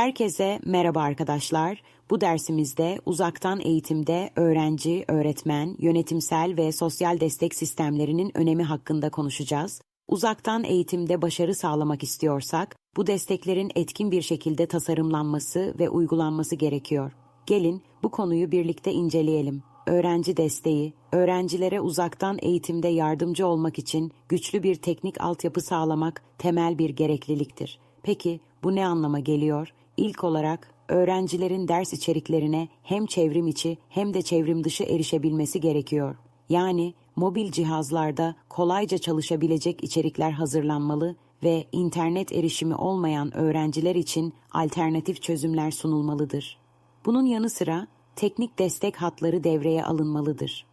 Herkese merhaba arkadaşlar. Bu dersimizde uzaktan eğitimde öğrenci, öğretmen, yönetimsel ve sosyal destek sistemlerinin önemi hakkında konuşacağız. Uzaktan eğitimde başarı sağlamak istiyorsak, bu desteklerin etkin bir şekilde tasarımlanması ve uygulanması gerekiyor. Gelin bu konuyu birlikte inceleyelim. Öğrenci desteği, öğrencilere uzaktan eğitimde yardımcı olmak için güçlü bir teknik altyapı sağlamak temel bir gerekliliktir. Peki bu ne anlama geliyor? İlk olarak öğrencilerin ders içeriklerine hem çevrim içi hem de çevrim dışı erişebilmesi gerekiyor. Yani mobil cihazlarda kolayca çalışabilecek içerikler hazırlanmalı ve internet erişimi olmayan öğrenciler için alternatif çözümler sunulmalıdır. Bunun yanı sıra teknik destek hatları devreye alınmalıdır.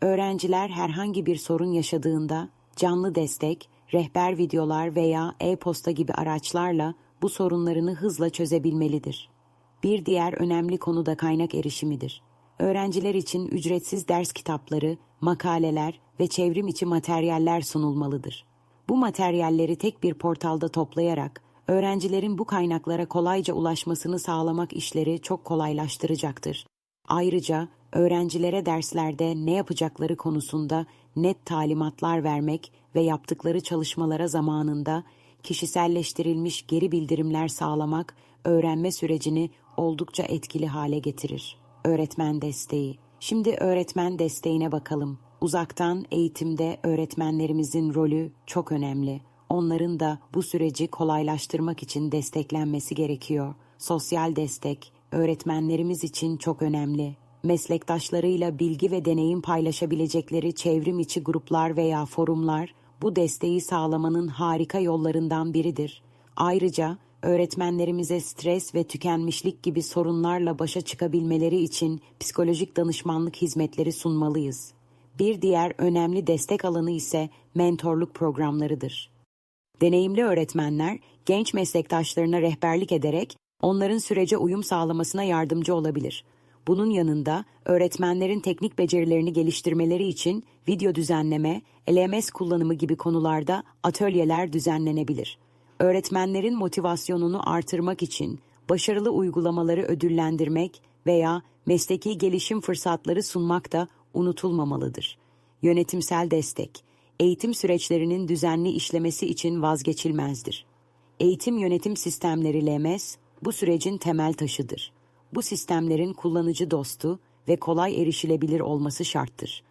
Öğrenciler herhangi bir sorun yaşadığında canlı destek, rehber videolar veya e-posta gibi araçlarla bu sorunlarını hızla çözebilmelidir. Bir diğer önemli konu da kaynak erişimidir. Öğrenciler için ücretsiz ders kitapları, makaleler ve çevrim içi materyaller sunulmalıdır. Bu materyalleri tek bir portalda toplayarak öğrencilerin bu kaynaklara kolayca ulaşmasını sağlamak işleri çok kolaylaştıracaktır. Ayrıca öğrencilere derslerde ne yapacakları konusunda net talimatlar vermek ve yaptıkları çalışmalara zamanında kişiselleştirilmiş geri bildirimler sağlamak öğrenme sürecini oldukça etkili hale getirir. Öğretmen desteği. Şimdi öğretmen desteğine bakalım. Uzaktan eğitimde öğretmenlerimizin rolü çok önemli. Onların da bu süreci kolaylaştırmak için desteklenmesi gerekiyor. Sosyal destek öğretmenlerimiz için çok önemli. Meslektaşlarıyla bilgi ve deneyim paylaşabilecekleri çevrim içi gruplar veya forumlar bu desteği sağlamanın harika yollarından biridir. Ayrıca öğretmenlerimize stres ve tükenmişlik gibi sorunlarla başa çıkabilmeleri için psikolojik danışmanlık hizmetleri sunmalıyız. Bir diğer önemli destek alanı ise mentorluk programlarıdır. Deneyimli öğretmenler genç meslektaşlarına rehberlik ederek onların sürece uyum sağlamasına yardımcı olabilir. Bunun yanında öğretmenlerin teknik becerilerini geliştirmeleri için video düzenleme, LMS kullanımı gibi konularda atölyeler düzenlenebilir. Öğretmenlerin motivasyonunu artırmak için başarılı uygulamaları ödüllendirmek veya mesleki gelişim fırsatları sunmak da unutulmamalıdır. Yönetimsel destek, eğitim süreçlerinin düzenli işlemesi için vazgeçilmezdir. Eğitim yönetim sistemleri LMS bu sürecin temel taşıdır. Bu sistemlerin kullanıcı dostu ve kolay erişilebilir olması şarttır.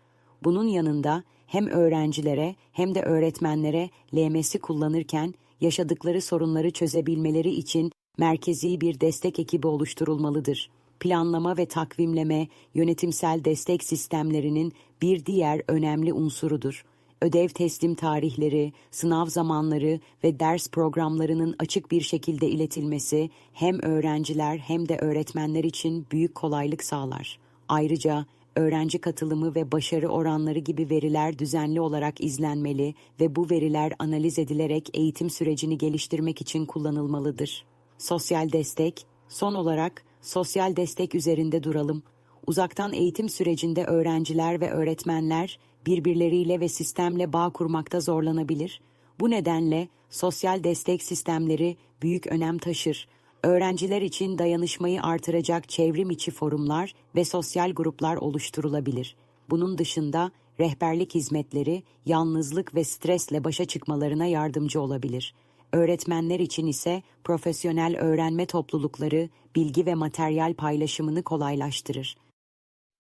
Bunun yanında hem öğrencilere hem de öğretmenlere LMS'i kullanırken yaşadıkları sorunları çözebilmeleri için merkezi bir destek ekibi oluşturulmalıdır. Planlama ve takvimleme yönetimsel destek sistemlerinin bir diğer önemli unsurudur ödev teslim tarihleri, sınav zamanları ve ders programlarının açık bir şekilde iletilmesi hem öğrenciler hem de öğretmenler için büyük kolaylık sağlar. Ayrıca öğrenci katılımı ve başarı oranları gibi veriler düzenli olarak izlenmeli ve bu veriler analiz edilerek eğitim sürecini geliştirmek için kullanılmalıdır. Sosyal destek, son olarak sosyal destek üzerinde duralım. Uzaktan eğitim sürecinde öğrenciler ve öğretmenler birbirleriyle ve sistemle bağ kurmakta zorlanabilir. Bu nedenle sosyal destek sistemleri büyük önem taşır. Öğrenciler için dayanışmayı artıracak çevrim içi forumlar ve sosyal gruplar oluşturulabilir. Bunun dışında rehberlik hizmetleri yalnızlık ve stresle başa çıkmalarına yardımcı olabilir. Öğretmenler için ise profesyonel öğrenme toplulukları bilgi ve materyal paylaşımını kolaylaştırır.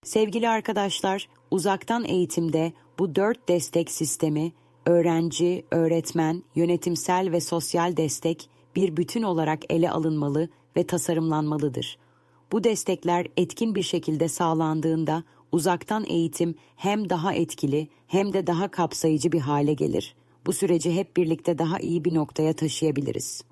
Sevgili arkadaşlar, uzaktan eğitimde bu dört destek sistemi, öğrenci, öğretmen, yönetimsel ve sosyal destek bir bütün olarak ele alınmalı ve tasarımlanmalıdır. Bu destekler etkin bir şekilde sağlandığında uzaktan eğitim hem daha etkili hem de daha kapsayıcı bir hale gelir. Bu süreci hep birlikte daha iyi bir noktaya taşıyabiliriz.